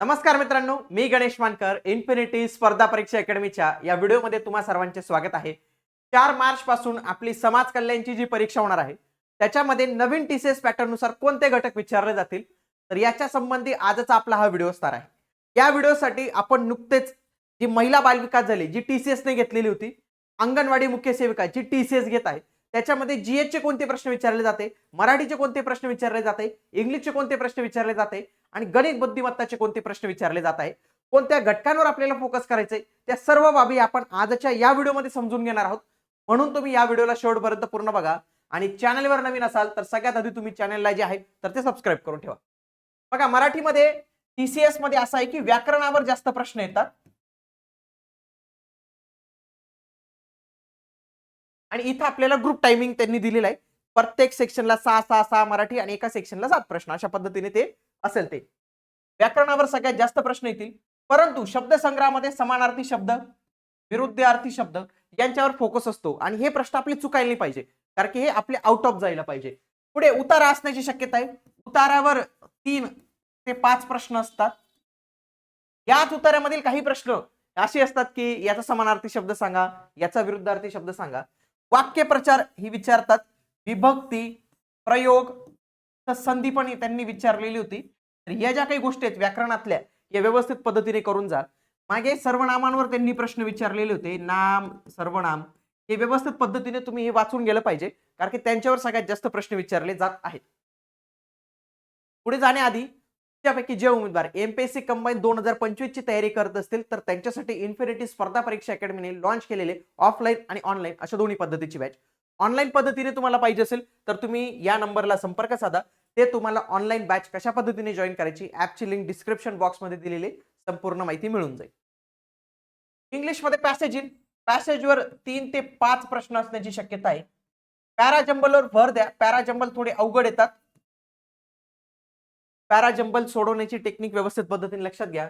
नमस्कार मित्रांनो मी गणेश मानकर इन्फिनिटी स्पर्धा परीक्षा अकॅडमीच्या या व्हिडिओमध्ये तुम्हा सर्वांचे स्वागत आहे. चार मार्च पासून आपली समाज कल्याणची जी परीक्षा होणार आहे त्याच्यामध्ये नवीन टीसीएस पॅटर्ननुसार कोणते घटक विचारले जातील? तर याच्या संबंधी आजचा आपला हा व्हिडिओ असणार आहे. या व्हिडिओसाठी आपण नुकतेच जी महिला बालविकास झाली जी टीसीएसने घेतलेली होती अंगणवाडी मुख्य सेविका जी टीसीएस घेत आहे त्याच्यामध्ये जीएच चे कोणते प्रश्न विचारले जाते? मराठीचे कोणते प्रश्न विचारले जाते? इंग्लिशचे कोणते प्रश्न विचारले जाते? आणि गणित बुद्धिमत्ताचे कोणते प्रश्न विचारले जात आहे? कोणत्या घटकांवर आपल्याला फोकस करायचे त्या सर्व बाबी आपण आजच्या या व्हिडिओमध्ये समजून घेणार आहोत. म्हणून तुम्ही या व्हिडिओला शेवटपर्यंत पूर्ण बघा. आणि चॅनलवर नवीन असाल तर सगळ्यात आधी तुम्ही चॅनलला जे आहे तर ते सबस्क्राईब करून ठेवा. बघा मराठीमध्ये टीसीएसमध्ये असं आहे की व्याकरणावर जास्त प्रश्न येतात. आणि इथं आपल्याला ग्रुप टायमिंग त्यांनी दिलेलं आहे. प्रत्येक सेक्शनला सहा सहा सहा मराठी आणि एका सेक्शनला सात प्रश्न. अशा पद्धतीने ते असेल ते. व्याकरणावर सगळ्यात जास्त प्रश्न येतील. परंतु शब्दसंग्रहामध्ये समानार्थी शब्द विरुद्धार्थी शब्द यांच्यावर फोकस असतो. आणि हे प्रश्न आपले चुकायला नाही पाहिजे. कारण की हे आपले आउट ऑफ जायला पाहिजे. पुढे उतारा असण्याची शक्यता आहे. उतारावर तीन ते पाच प्रश्न असतात. याच उतार्यामधील काही प्रश्न असे असतात की याचा समानार्थी शब्द सांगा याचा विरुद्धार्थी शब्द सांगा. वाक्यप्रचार ही विचारतात. विभक्ती प्रयोग संधी पण त्यांनी विचारलेली होती. तर या ज्या काही गोष्टी आहेत व्याकरणातल्या या व्यवस्थित पद्धतीने करून जा. मागे सर्वनामांवर त्यांनी प्रश्न विचारलेले होते. नाम सर्वनाम हे व्यवस्थित पद्धतीने तुम्ही हे वाचून गेलं पाहिजे. कारण की त्यांच्यावर सगळ्यात जास्त प्रश्न विचारले जात आहेत. पुढे जाण्याआधी त्यापैकी जे उमेदवार एमपीएससी कंबाईन दोन हजार पंचवीस ची तयारी करत असतील तर त्यांच्यासाठी इन्फिनिटी स्पर्धा परीक्षा अकॅडमीने लॉन्च केलेले ऑफलाईन आणि ऑनलाईन अशा दोन्ही पद्धतीची बॅच ऑनलाईन पद्धतीने तुम्हाला पाहिजे असेल तर तुम्ही या नंबरला संपर्क साधा. ते तुम्हाला ऑनलाईन बॅच कशा पद्धतीने जॉईन करायची ऍपची लिंक डिस्क्रिप्शन बॉक्समध्ये दिलेली संपूर्ण माहिती मिळून जाईल. इंग्लिशमध्ये पॅसेज इन पॅसेजवर तीन ते पाच प्रश्न असण्याची शक्यता आहे. पॅराजंबलवर भर द्या. पॅराजंबल थोडे अवघड येतात. पॅराजंबल सोडवण्याची टेक्निक व्यवस्थित पद्धतीने लक्षात घ्या.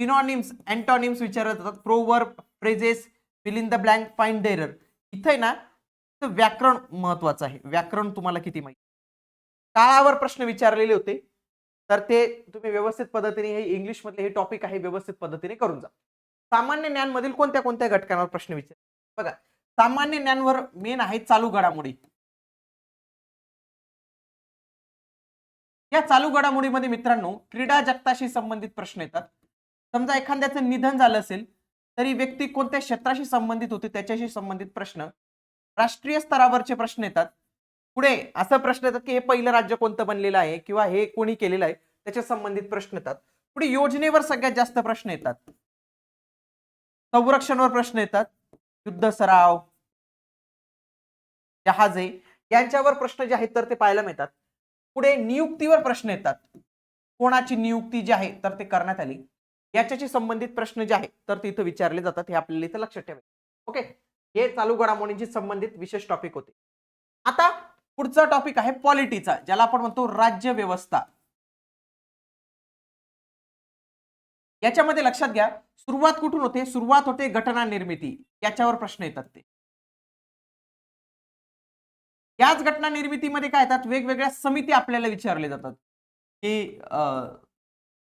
सिनॉनिम्स अँटॉनिम्स विचारत जातात. Proverb phrases fill in the blank find the error इथे ना व्याकरण महत्वाचं आहे. व्याकरण तुम्हाला किती माहिती? काळावर प्रश्न विचारलेले होते. तर ते तुम्ही व्यवस्थित पद्धतीने हे इंग्लिश मधले हे टॉपिक आहे व्यवस्थित पद्धतीने करून जा. सामान्य ज्ञान मधील कोणत्या कोणत्या घटकांवर प्रश्न विचार बघा सामान्य ज्ञानवर मेन आहे चालू घडामोडी. या चालू घडामोडीमध्ये मित्रांनो क्रीडा जगताशी संबंधित प्रश्न येतात. समजा एखाद्याचं निधन झालं असेल तरी व्यक्ती कोणत्या क्षेत्राशी संबंधित होते त्याच्याशी संबंधित प्रश्न. राष्ट्रीय स्तरावरचे प्रश्न येतात. पुढे असं प्रश्न येतात की हे पहिलं राज्य कोणतं बनलेलं आहे किंवा हे कोणी केलेलं आहे त्याच्या संबंधित प्रश्न येतात. पुढे योजनेवर सगळ्यात जास्त प्रश्न येतात. संरक्षणवर प्रश्न येतात. युद्ध सराव जहाजे यांच्यावर प्रश्न जे आहेत तर ते पाहायला मिळतात. पुढे नियुक्तीवर प्रश्न येतात. कोणाची नियुक्ती जी आहे तर ते करण्यात आली. याच्याशी संबंधित प्रश्न जे आहेत तर ते इथं विचारले जातात हे आपल्याला इथं लक्षात ठेवायचं ओके हे चालू घडामोडींशी संबंधित विशेष टॉपिक होते. आता पुढचा टॉपिक आहे पॉलिटीचा ज्याला आपण म्हणतो राज्य व्यवस्था. याच्यामध्ये लक्षात घ्या सुरुवात कुठून होते? सुरुवात होते घटना निर्मिती. याच्यावर प्रश्न येतात ते. याच घटना निर्मितीमध्ये काय येतात? वेगवेगळ्या समिती आपल्याला विचारले जातात. की अं,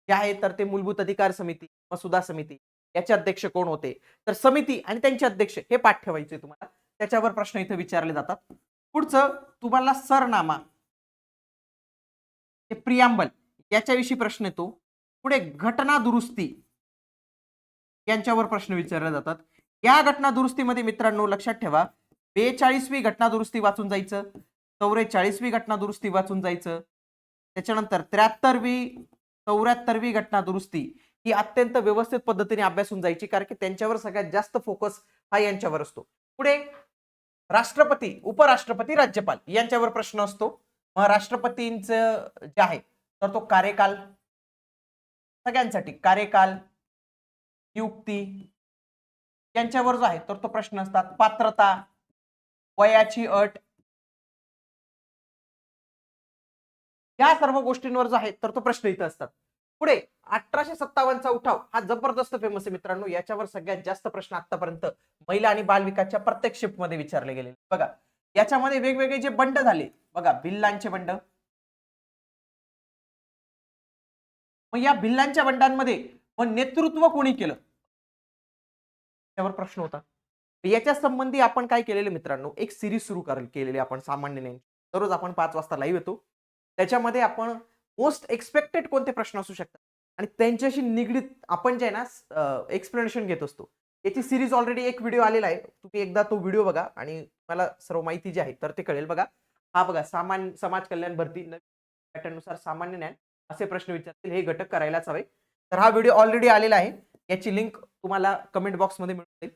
जे आहे तर ते मूलभूत अधिकार समिती मसुदा समिती याचे अध्यक्ष कोण होते? तर समिती आणि त्यांचे अध्यक्ष हे पाठ ठेवायचे तुम्हाला. त्याच्यावर प्रश्न इथे विचारले जातात. पुढचं तुम्हाला सरनामा प्रियांबल याच्याविषयी प्रश्न येतो. पुढे घटना दुरुस्ती यांच्यावर प्रश्न विचारले जातात. या घटना दुरुस्तीमध्ये मित्रांनो लक्षात ठेवा. बेचाळीसवी घटना दुरुस्ती वाचून जायचं चौवेचाळीसवी घटना दुरुस्ती वाचून जायचं त्याच्यानंतर त्र्याहत्तरवी चौऱ्याहत्तरवी घटना दुरुस्ती ही अत्यंत व्यवस्थित पद्धतीने अभ्यासून जायची कारण की त्यांच्यावर सगळ्यात जास्त फोकस हा यांच्यावर असतो. पुढे राष्ट्रपती उपराष्ट्रपती राज्यपाल यांच्यावर प्रश्न असतो. मग राष्ट्रपतींच जे आहे तर तो कार्यकाल सगळ्यांसाठी कार्यकाल नियुक्ती यांच्यावर जो आहे तर तो प्रश्न असतात पात्रता वयाची अट. या सर्व गोष्टींवर जो आहे तर तो प्रश्न इथं असतात. पुढे अठराशे सत्तावन्नचा उठाव हा जबरदस्त फेमस आहे मित्रांनो. याच्यावर सगळ्यात जास्त प्रश्न आतापर्यंत महिला आणि बालविकाच्या प्रत्येक शिफ्टमध्ये विचारले गेले बघा याच्यामध्ये वेगवेगळे जे बंड झाले बघा बिल्लांचे बंड. मग या भिल्लांच्या बंडांमध्ये मग नेतृत्व कोणी केलं? त्यावर प्रश्न होता. याच्या संबंधी आपण काय केलेलं मित्रांनो? एक सिरीज सुरू कर केलेली आपण सामान्य ज्ञान दररोज आपण पाच वाजता लाईव्ह येतो. त्याच्यामध्ये आपण मोस्ट एक्सपेक्टेड कोणते प्रश्न असू शकतात? आणि त्यांच्याशी निगडीत आपण जे आहे ना एक्सप्लेनेशन घेत असतो. याची सिरीज ऑलरेडी एक व्हिडिओ आलेला आहे. तुम्ही एकदा तो व्हिडिओ बघा आणि तुम्हाला सर्व माहिती जी आहे तर ते कळेल बघा. हा बघा सामान्य समाज कल्याण भरती पॅटर्ननुसार सामान्य ज्ञान असे प्रश्न विचारतील. हे घटक करायलाच हवे. तर हा व्हिडिओ ऑलरेडी आलेला आहे. याची लिंक तुम्हाला कमेंट बॉक्समध्ये मिळून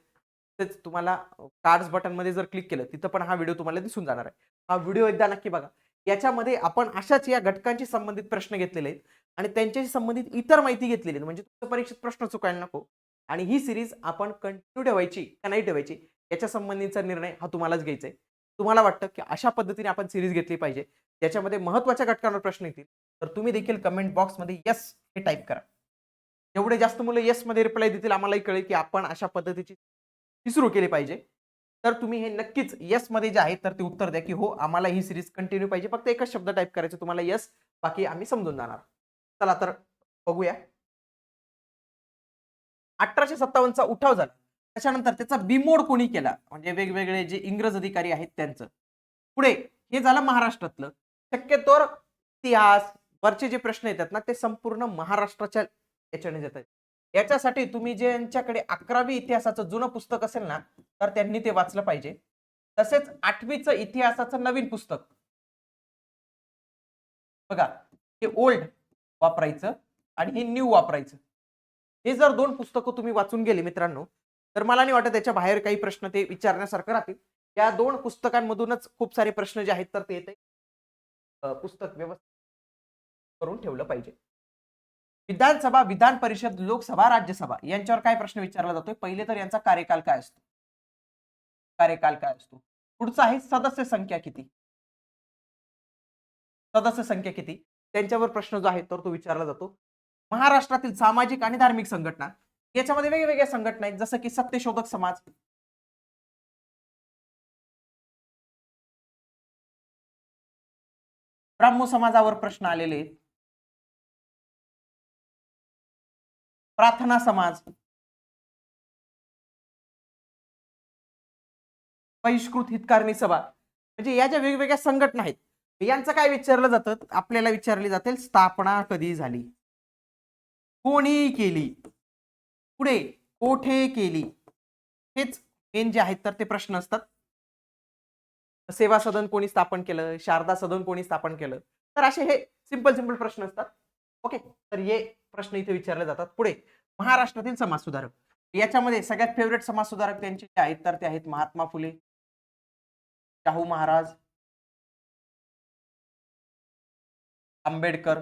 जाईल तुम्हाला कार्ड्स बटनमध्ये जर क्लिक केलं तिथं पण हा व्हिडिओ तुम्हाला दिसून जाणार आहे. हा व्हिडिओ एकदा नक्की बघा. याच्यामध्ये आपण अशाच या घटकांशी संबंधित प्रश्न घेतलेले आहेत आणि त्यांच्याशी संबंधित इतर माहिती घेतलेली आहे म्हणजे तुमच्या परीक्षेत प्रश्न चुकायला नको आणि ही सिरीज आपण कंटिन्यू ठेवायची का नाही ठेवायची याच्या संबंधीचा निर्णय हा तुम्हालाच घ्यायचा आहे. तुम्हाला वाटतं की अशा पद्धतीने आपण सिरीज घेतली पाहिजे. ज्याच्यामध्ये महत्त्वाच्या घटकांवर प्रश्न येतील. तर तुम्ही देखील कमेंट बॉक्समध्ये यस हे टाईप करा. जेवढे जास्त मुलं येसमध्ये रिप्लाय देतील आम्हालाही कळेल की आपण अशा पद्धतीची ही सुरू केली पाहिजे. तर तुम्ही हे नक्कीच येस मध्ये जे आहे तर ते उत्तर द्या की हो आम्हाला ही सिरीज कंटिन्यू पाहिजे. फक्त एकच शब्द टाईप करायचं तुम्हाला येस बाकी आम्ही समजून जाणार. चला तर बघूया. अठराशे सत्तावन्नचा उठाव झाला. त्याच्यानंतर त्याचा बिमोड कोणी केला? म्हणजे वेगवेगळे जे इंग्रज अधिकारी आहेत त्यांचं. पुढे हे झालं महाराष्ट्रातलं. शक्यतोर इतिहास वरचे जे प्रश्न येतात ना ते संपूर्ण महाराष्ट्राच्या याच्याने येतात याच्यासाठी तुम्ही जे यांच्याकडे अकरावी इतिहासाचं जुनं पुस्तक असेल ना तर त्यांनी ते वाचलं पाहिजे. तसेच आठवीचं इतिहासाचं नवीन पुस्तक. बघा हे ओल्ड वापरायचं आणि हे न्यू वापरायचं. हे जर दोन पुस्तकं तुम्ही वाचून गेले मित्रांनो तर मला नाही वाटत त्याच्या बाहेर काही प्रश्न ते विचारण्यासारखं राहतील. या दोन पुस्तकांमधूनच खूप सारे प्रश्न जे आहेत तर ते येते पुस्तक व्यवस्थित करून ठेवलं पाहिजे. विधानसभा विधान परिषद लोकसभा राज्यसभा यांच्यावर काय प्रश्न विचारला जातोय? पहिले तर यांचा कार्यकाल काय असतो? कार्यकाल काय असतो? पुढचा आहे सदस्य संख्या किती? सदस्य संख्या किती? त्यांच्यावर प्रश्न जो आहे तर तो विचारला जातो. महाराष्ट्रातील सामाजिक आणि धार्मिक संघटना याच्यामध्ये वेगवेगळ्या संघटना आहेत. जसं की सत्यशोधक समाज. ब्राह्मो समाजावर प्रश्न आलेले आहेत. प्रार्थना समाज. बहिष्कृत हितकारणी सभा. म्हणजे या ज्या वेगवेगळ्या संघटना आहेत यांचं काय विचारलं जातं? आपल्याला विचारली जाते स्थापना कधी झाली? कोणी केली? पुढे कोठे केली? हेच मेन जे आहेत तर ते प्रश्न असतात. सेवा सदन कोणी स्थापन केलं? शारदा सदन कोणी स्थापन केलं? तर असे हे सिंपल सिंपल प्रश्न असतात. ओके? तर हे प्रश्न इथे विचारले जातात. पुढे महाराष्ट्रातील समाज सुधारक याच्यामध्ये सगळ्यात फेवरेट समाज सुधारक त्यांचे जे आहेत तर ते आहेत महात्मा फुले शाहू महाराज आंबेडकर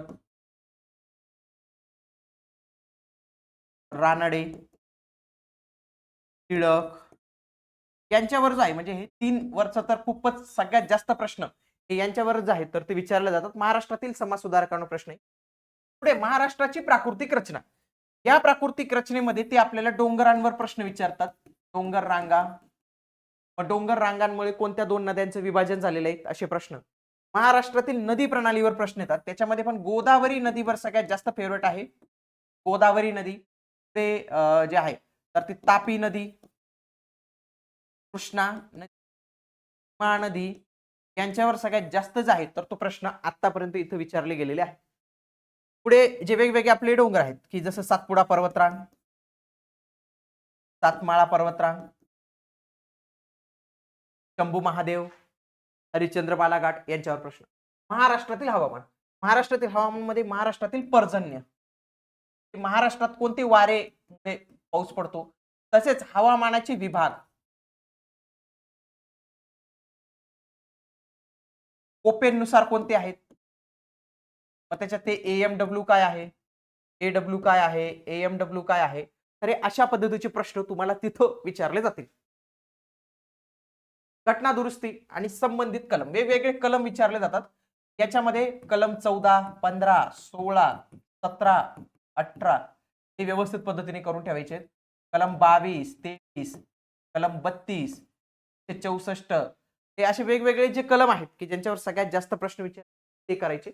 रानडे टिळक. यांच्यावर जो आहे म्हणजे हे तीन वरचा तर खूपच सगळ्यात जास्त प्रश्न हे यांच्यावर जे आहेत तर ते विचारले जातात. महाराष्ट्रातील समाज सुधारकांना प्रश्न आहे. पुढे महाराष्ट्राची प्राकृतिक रचना. या प्राकृतिक रचनेमध्ये ते आपल्याला डोंगरांवर प्रश्न विचारतात. डोंगर रांगा. डोंगर रांगांमुळे कोणत्या दोन नद्यांचं विभाजन झालेलं आहे? असे प्रश्न. महाराष्ट्रातील नदी प्रणालीवर प्रश्न येतात. त्याच्यामध्ये पण गोदावरी नदीवर सगळ्यात जास्त फेवरेट आहे. गोदावरी नदी ते जे आहे तर ती तापी नदी कृष्णा नदी महानदी यांच्यावर सगळ्यात जास्त जे आहे तर तो प्रश्न आतापर्यंत इथं विचारले गेलेले आहे पुढे जे वेगवेगळे आपले डोंगर आहेत की जसं सातपुडा पर्वतरांग सातमाळा पर्वतरांग शंभू महादेव हरिश्चंद्रबाला घाट यांच्यावर प्रश्न. महाराष्ट्रातील हवामान. महाराष्ट्रातील हवामानमध्ये महाराष्ट्रातील पर्जन्य. महाराष्ट्रात कोणते वारे म्हणजे पाऊस पडतो तसेच हवामानाचे विभाग. ओपेननुसार कोणते आहेत? मग त्याच्यात ते एम डब्ल्यू काय आहे? ए डब्ल्यू काय आहे? एम डब्ल्यू काय आहे? तर हे अशा पद्धतीचे प्रश्न तुम्हाला तिथं विचारले जातील. घटना दुरुस्ती आणि संबंधित कलम. वेगवेगळे कलम विचारले जातात. याच्यामध्ये कलम चौदा पंधरा सोळा सतरा अठरा हे व्यवस्थित पद्धतीने करून ठेवायचे. कलम बावीस तेवीस कलम बत्तीस ते चौसष्ट. हे असे वेगवेगळे जे कलम आहेत की ज्यांच्यावर सगळ्यात जास्त प्रश्न विचार ते करायचे.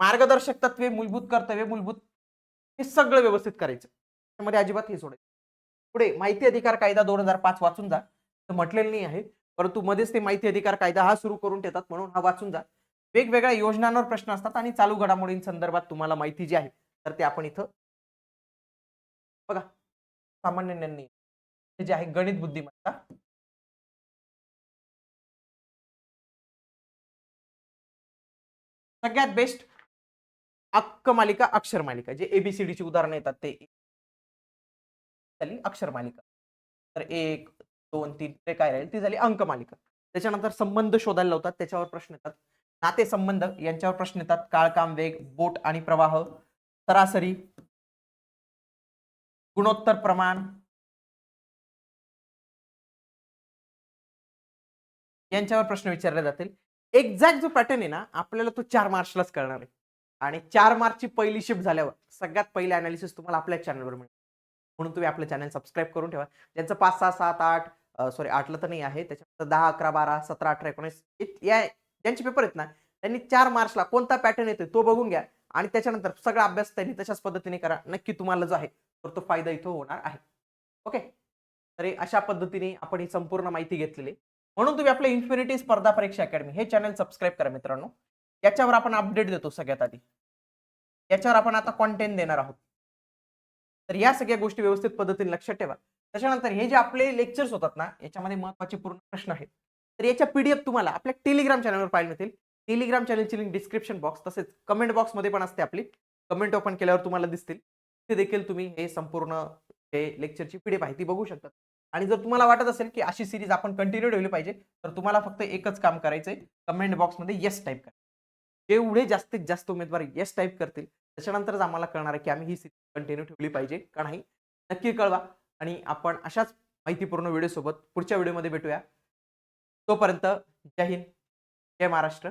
मार्गदर्शक तत्वे मूलभूत कर्तव्य मूलभूत हे सगळं व्यवस्थित करायचं. त्यामध्ये अजिबात हे सोडायचं पुढे माहिती अधिकार कायदा दोन हजार पाच वाचून जा. तर म्हटलेलं नाही आहे. परंतु मध्येच ते माहिती अधिकार कायदा हा सुरू करून ठेवतात म्हणून हा वाचून जा. वेगवेगळ्या योजनांवर प्रश्न असतात आणि चालू घडामोडींसंदर्भात तुम्हाला माहिती जी आहे तर ते आपण इथं बघा. सामान्य ज्ञान हे जे आहे गणित बुद्धिमत्ता. सगळ्यात बेस्ट अक्क मालिका अक्षर मालिका. जे एबीसीडीची उदाहरणं येतात ते झाली अक्षर मालिका. तर एक दोन तीन ते काय राहील? ती झाली अंक मालिका. त्याच्यानंतर संबंध शोधायला लावतात त्याच्यावर प्रश्न येतात. नाते संबंध यांच्यावर प्रश्न येतात. काळ काम वेग बोट आणि प्रवाह सरासरी गुणोत्तर प्रमाण यांच्यावर प्रश्न विचारले जातील. एक्झॅक्ट जो पॅटर्न आहे ना आपल्याला तो चार मार्चलाच कळणार आहे. आणि चार मार्चची पहिली शिफ्ट झाल्यावर सगळ्यात पहिले अनालिसिस तुम्हाला आपल्या चॅनलवर मिळेल म्हणून तुम्ही आपलं चॅनल सबस्क्राईब करून ठेवा. ज्यांचं पाच सहा सात आठ सॉरी आठला तर नाही आहे त्याच्यानंतर दहा अकरा बारा सतरा अठरा एकोणीस या ज्यांचे पेपर आहेत ना त्यांनी चार मार्चला कोणता पॅटर्न येतोय तो बघून घ्या आणि त्याच्यानंतर सगळा अभ्यास त्यांनी तशाच पद्धतीने करा. नक्की तुम्हाला जो आहे तर तो फायदा इथं होणार आहे. ओके तरी अशा पद्धतीने आपण ही संपूर्ण माहिती घेतलेली. म्हणून तुम्ही आपलं इन्फिनिटी स्पर्धा परीक्षा अकॅडमी हे चॅनल सबस्क्राईब करा मित्रांनो. याच्यावर आपण अपडेट देतो सगळ्यात आधी. याच्यावर आपण आता कॉन्टेंट देणार आहोत. तर या सगळ्या गोष्टी व्यवस्थित पद्धतीने लक्षात ठेवा. त्याच्यानंतर हे जे आपले लेक्चर्स होतात ना याच्यामध्ये महत्त्वाचे पूर्ण प्रश्न आहेत. तर याच्या पीडीएफ तुम्हाला आपल्या टेलिग्राम चॅनलवर पाहायला मिळतील. टेलिग्राम चॅनलची लिंक डिस्क्रिप्शन बॉक्स तसेच कमेंट बॉक्समध्ये पण असते आपली. कमेंट ओपन केल्यावर तुम्हाला दिसतील. ते देखील तुम्ही हे संपूर्ण हे लेक्चरची पीडीएफ आहे ती बघू शकता आणि जर तुम्हाला वाटत असेल की अशी सिरीज आपण कंटिन्यू ठेवली पाहिजे तर तुम्हाला फक्त एकच काम करायचंय. कमेंट बॉक्समध्ये येस टाईप करा. जेवढे जास्तीत जास्त उमेदवार येस टाईप करतील त्याच्यानंतरच आम्हाला कळणार आहे की आम्ही ही सिरीज कंटिन्यू ठेवली पाहिजे का नाही. नक्की कळवा आणि आपण अशाच माहितीपूर्ण व्हिडिओसोबत पुढच्या व्हिडिओमध्ये भेटूया. तोपर्यंत जय हिंद जय महाराष्ट्र.